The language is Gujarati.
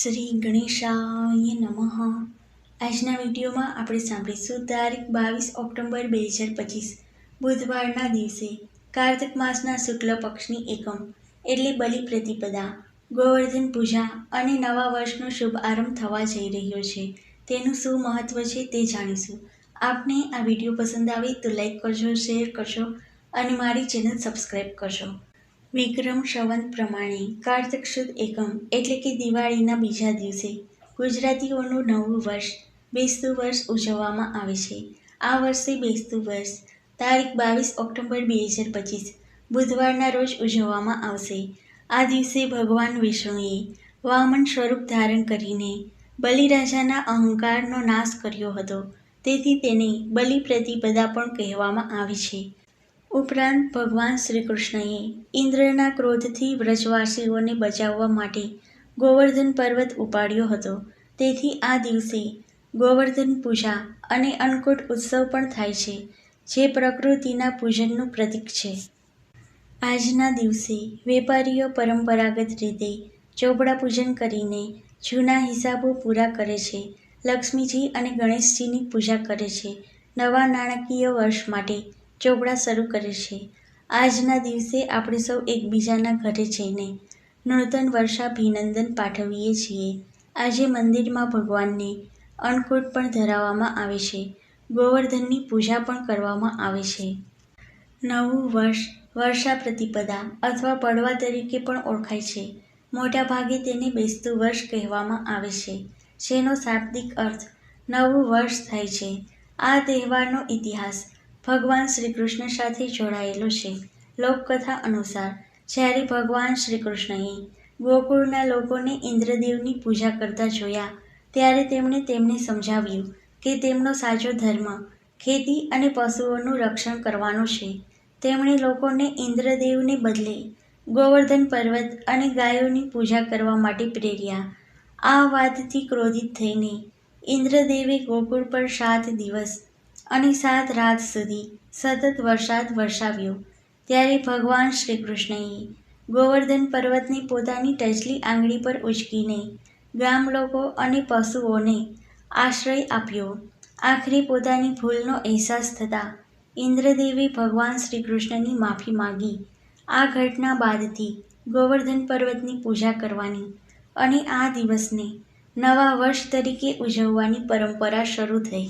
શ્રી ગણેશાય નમઃ. આજના વિડીયોમાં આપણે સાંભળીશું તારીખ બાવીસ ઓક્ટોબર બે હજાર પચીસ, બુધવારના દિવસે કાર્તિક માસના શુક્લ પક્ષની એકમ, એટલે બલિ પ્રતિપદા, ગોવર્ધન પૂજા અને નવા વર્ષનો શુભ આરંભ થવા જઈ રહ્યો છે. તેનું શું મહત્વ છે તે જાણીશું. આપને આ વીડિયો પસંદ આવે તો લાઈક કરજો, શેર કરજો અને મારી ચેનલ સબસ્ક્રાઈબ કરજો. વિક્રમ સંવંત પ્રમાણે કાર્તક સુદ એકમ એટલે કે દિવાળીના બીજા દિવસે ગુજરાતીઓનું નવું વર્ષ બેસતું વર્ષ ઉજવવામાં આવે છે. આ વર્ષે બેસતું વર્ષ તારીખ બાવીસ ઓક્ટોબર બે હજાર પચીસ બુધવારના રોજ ઉજવવામાં આવશે. આ દિવસે ભગવાન વિષ્ણુએ વામન સ્વરૂપ ધારણ કરીને બલિરાજાના અહંકારનો નાશ કર્યો હતો. તેથી તેને બલિ પ્રતિપદા પણ કહેવામાં આવે છે. ઉપરાંત ભગવાન શ્રી કૃષ્ણએ ઇન્દ્રના ક્રોધથી વ્રજવાસીઓને બચાવવા માટે ગોવર્ધન પર્વત ઉપાડ્યો હતો. તેથી આ દિવસે ગોવર્ધન પૂજા અને અન્નકૂટ ઉત્સવ પણ થાય છે, જે પ્રકૃતિના પૂજનનું પ્રતીક છે. આજના દિવસે વેપારીઓ પરંપરાગત રીતે ચોપડા પૂજન કરીને જૂના હિસાબો પૂરા કરે છે. લક્ષ્મીજી અને ગણેશજીની પૂજા કરે છે. નવા નાણાકીય વર્ષ માટે ચોપડા શરૂ કરે છે. આજના દિવસે આપણે સૌ એકબીજાના ઘરે જઈને નૂતન વર્ષાભિનંદન પાઠવીએ છીએ. આજે મંદિરમાં ભગવાનને અન્નકૂટ પણ ધરાવવામાં આવે છે. ગોવર્ધનની પૂજા પણ કરવામાં આવે છે. નવું વર્ષ વર્ષા પ્રતિપદા અથવા પડવા તરીકે પણ ઓળખાય છે. મોટાભાગે તેને બેસતું વર્ષ કહેવામાં આવે છે, જેનો શાબ્દિક અર્થ નવું વર્ષ થાય છે. આ તહેવારનો ઇતિહાસ ભગવાન શ્રી કૃષ્ણ સાથે જોડાયેલો છે. લોકકથા અનુસાર, જ્યારે ભગવાન શ્રી કૃષ્ણએ ગોકુળના લોકોને ઇન્દ્રદેવની પૂજા કરતા જોયા, ત્યારે તેમણે તેમને સમજાવ્યું કે તેમનો સાચો ધર્મ ખેતી અને પશુઓનું રક્ષણ કરવાનો છે. તેમણે લોકોને ઇન્દ્રદેવને બદલે ગોવર્ધન પર્વત અને ગાયોની પૂજા કરવા માટે પ્રેર્યા. આ વાતથી ક્રોધિત થઈને ઇન્દ્રદેવે ગોકુળ પર સાત દિવસ અને સાત રાત સુધી સતત વરસાદ વરસાવ્યો. ત્યારે ભગવાન શ્રી કૃષ્ણએ ગોવર્ધન પર્વતને પોતાની ટચલી આંગળી પર ઉચકીને ગામ લોકો અને પશુઓને આશ્રય આપ્યો. આખરે પોતાની ભૂલનો અહેસાસ થતાં ઇન્દ્રદેવે ભગવાન શ્રી કૃષ્ણની માફી માંગી. આ ઘટના બાદથી ગોવર્ધન પર્વતની પૂજા કરવાની અને આ દિવસને નવા વર્ષ તરીકે ઉજવવાની પરંપરા શરૂ થઈ.